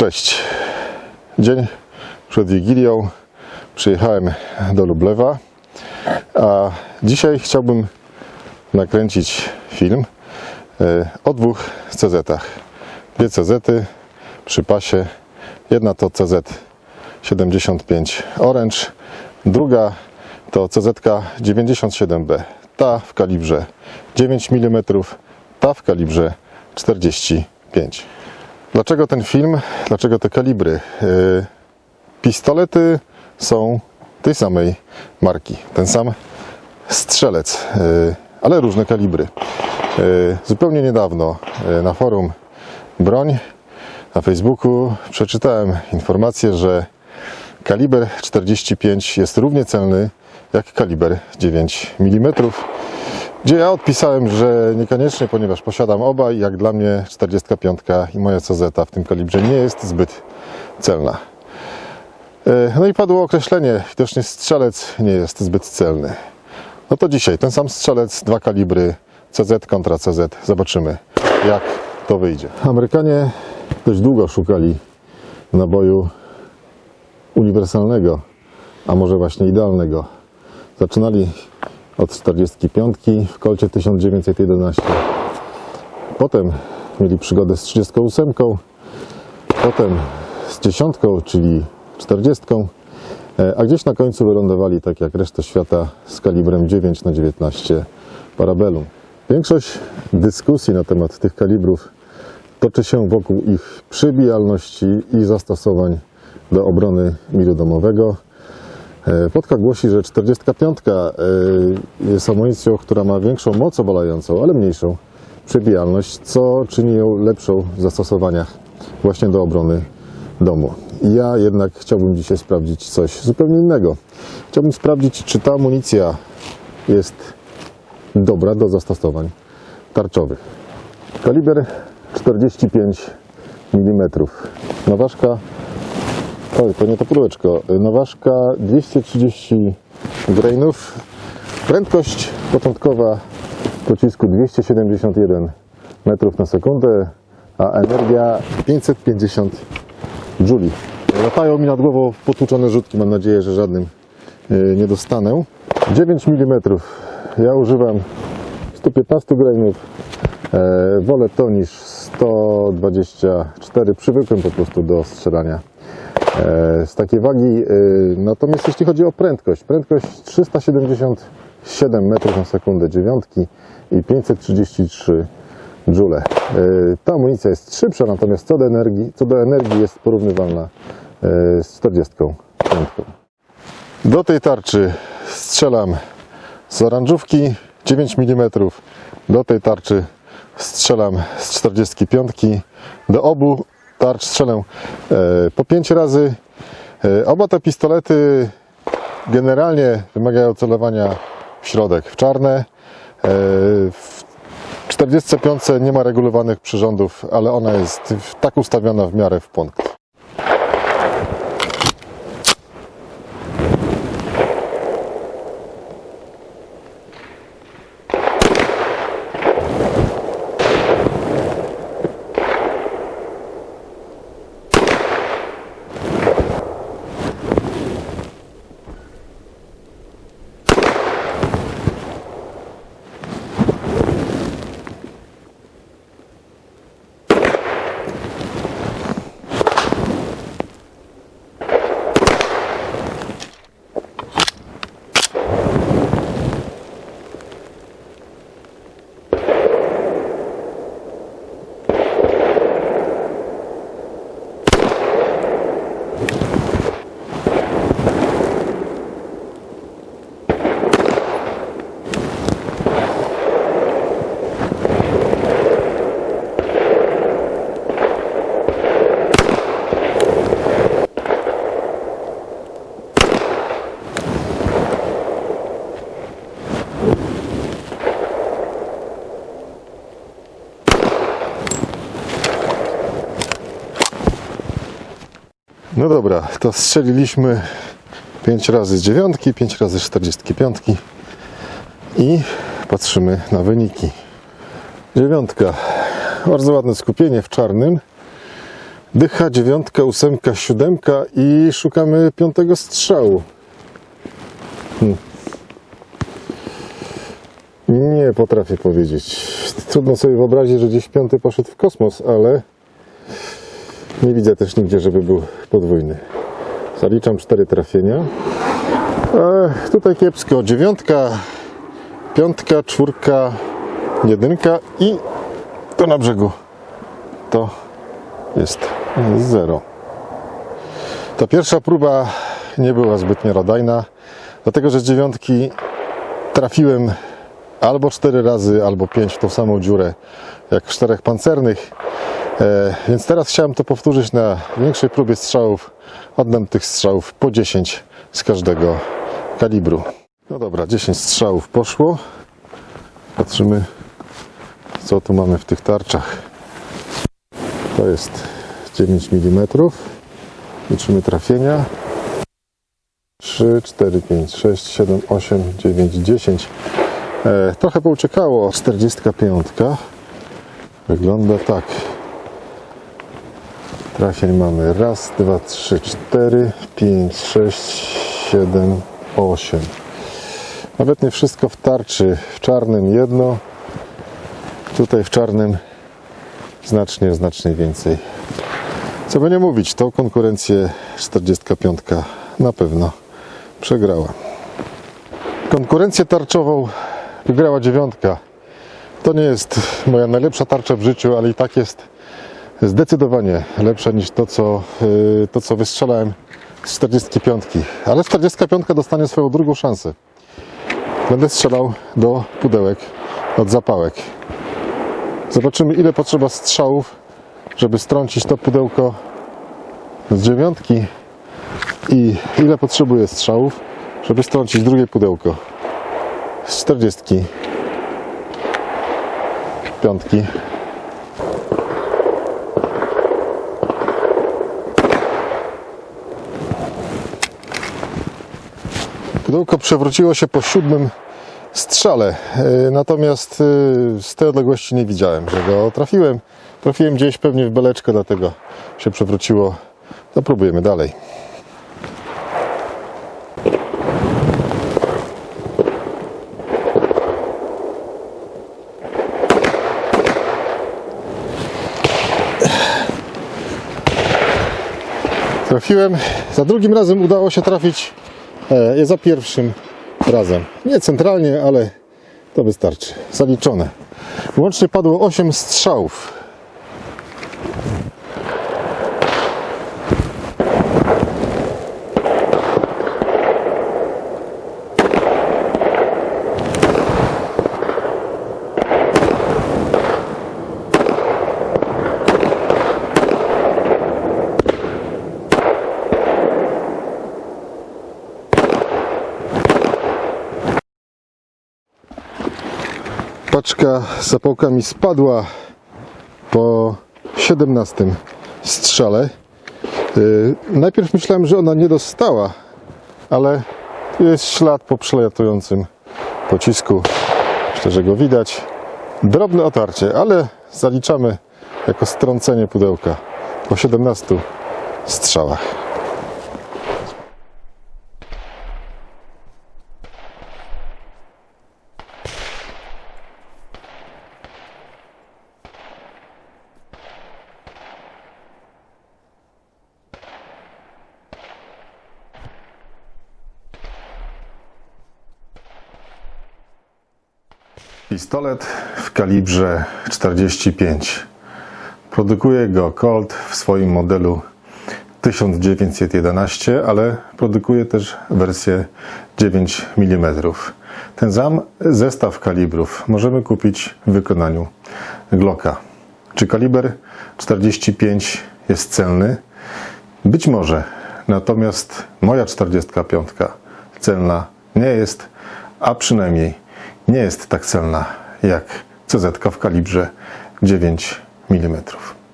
Cześć. Dzień przed Wigilią przyjechałem do Lublewa, a dzisiaj chciałbym nakręcić film e, o dwóch CZ-ach. Dwie CZ-y przy pasie. Jedna to CZ75 Orange, druga to CZ97B. Ta w kalibrze 9 mm, ta w kalibrze 45 Dlaczego ten film? Dlaczego te kalibry? Yy, Pistolety są tej samej marki, ten sam strzelec, yy, ale różne kalibry. Yy, Zupełnie niedawno na forum Broń na Facebooku przeczytałem informację, że kaliber 45 jest równie celny jak kaliber 9 mm. Gdzie ja odpisałem, że niekoniecznie, ponieważ posiadam oba i jak dla mnie 45 i moja CZ w tym kalibrze nie jest zbyt celna. E, No i padło określenie, widocznie strzelec nie jest zbyt celny. No to dzisiaj ten sam strzelec, dwa kalibry CZ kontra CZ. Zobaczymy jak to wyjdzie. Amerykanie dość długo szukali naboju uniwersalnego, a może właśnie idealnego. Zaczynali od 45 w kolcie 1911. Potem mieli przygodę z 38, potem z dziesiątką, czyli 40, e, a gdzieś na końcu wylądowali, tak jak reszta świata, z kalibrem 9 na 19 Parabellum. Większość dyskusji na temat tych kalibrów toczy się wokół ich przybijalności i zastosowań do obrony miru domowego. E, Plotka głosi, że 45 e, jest amunicją, która ma większą moc obalającą, ale mniejszą przebijalność, co czyni ją lepszą w zastosowaniach właśnie do obrony domu. Ja jednak chciałbym dzisiaj sprawdzić coś zupełnie innego. Chciałbym sprawdzić, czy ta amunicja jest dobra do zastosowań tarczowych. Kaliber 45 mm. Naważka Oj, to nie to pudełeczko. Naważka 230 grainów. Prędkość początkowa pocisku 271 metrów na sekundę, a energia 550 jouli. Latają mi nad głową potłuczone rzutki. Mam nadzieję, że żadnym y, nie dostanę. 9 mm. Ja używam 115 grainów. E, wolę to niż 124. Przywykłem po prostu do strzelania e, z takiej wagi. e, Natomiast jeśli chodzi o prędkość, prędkość 377 metrów na sekundę dziewiątki i 533 joule. E, Ta amunicja jest szybsza, natomiast co do energii, co do energii jest porównywalna e, z 45. Do tej tarczy strzelam z oranżówki 9 mm. Do tej tarczy strzelam z 45. Do obu tarcz strzelę e, po 5 razy. E, Oba te pistolety generalnie wymagają celowania w środek, w czarne. E, W 45 nie ma regulowanych przyrządów, ale ona jest tak ustawiona w miarę w punkt. No dobra, to strzeliliśmy 5 razy z dziewiątki, 5 razy z 45 i patrzymy na wyniki. Dziewiątka, bardzo ładne skupienie w czarnym. Dycha, dziewiątka, ósemka, siódemka i szukamy piątego strzału. Hmm. Nie potrafię powiedzieć. Trudno sobie wyobrazić, że gdzieś piąty poszedł w kosmos, ale nie widzę też nigdzie, żeby był podwójny. Zaliczam cztery trafienia. E, tutaj kiepsko. Dziewiątka, piątka, czwórka, jedynka i to na brzegu. To jest zero. Ta pierwsza próba nie była zbyt miarodajna, dlatego że z dziewiątki trafiłem albo cztery razy, albo pięć w tą samą dziurę, jak w czterech pancernych. E, więc teraz chciałem to powtórzyć na większej próbie strzałów. Oddam tych strzałów po 10 z każdego kalibru. No dobra, 10 strzałów poszło. Patrzymy, co tu mamy w tych tarczach. To jest 9 mm. Liczymy trafienia. 3, 4, 5, 6, 7, 8, 9, 10. E, trochę pouciekało. 45. Wygląda tak. Trafień mamy raz, dwa, trzy, cztery, pięć, sześć, siedem, osiem. Nawet nie wszystko w tarczy. W czarnym jedno. Tutaj w czarnym znacznie, znacznie więcej. Co by nie mówić, tą konkurencję 45 na pewno przegrała. Konkurencję tarczową wygrała dziewiątka. To nie jest moja najlepsza tarcza w życiu, ale i tak jest zdecydowanie lepsza niż to, co, yy, to, co wystrzelałem z 45. Ale 45 dostanie swoją drugą szansę. Będę strzelał do pudełek od zapałek. Zobaczymy, ile potrzeba strzałów, żeby strącić to pudełko z dziewiątki i ile potrzebuję strzałów, żeby strącić drugie pudełko z 40. Piątki. Pudełko przewróciło się po siódmym strzale, e, natomiast e, z tej odległości nie widziałem, że go trafiłem. Trafiłem gdzieś pewnie w beleczkę, dlatego się przewróciło. To próbujemy dalej. Trafiłem. Za drugim razem udało się trafić e, za pierwszym razem. Nie centralnie, ale to wystarczy. Zaliczone. Łącznie padło 8 strzałów. Paczka z zapałkami spadła po 17 strzale. Yy, najpierw myślałem, że ona nie dostała, ale jest ślad po przelatującym pocisku. Myślę, że go widać. Drobne otarcie, ale zaliczamy jako strącenie pudełka po 17 strzałach. Pistolet w kalibrze 45. Produkuje go Colt w swoim modelu 1911, ale produkuje też wersję 9 mm. Ten sam zestaw kalibrów możemy kupić w wykonaniu Glocka. Czy kaliber 45 jest celny? Być może, natomiast moja 45 celna nie jest, a przynajmniej nie jest tak celna jak CZ w kalibrze 9 mm.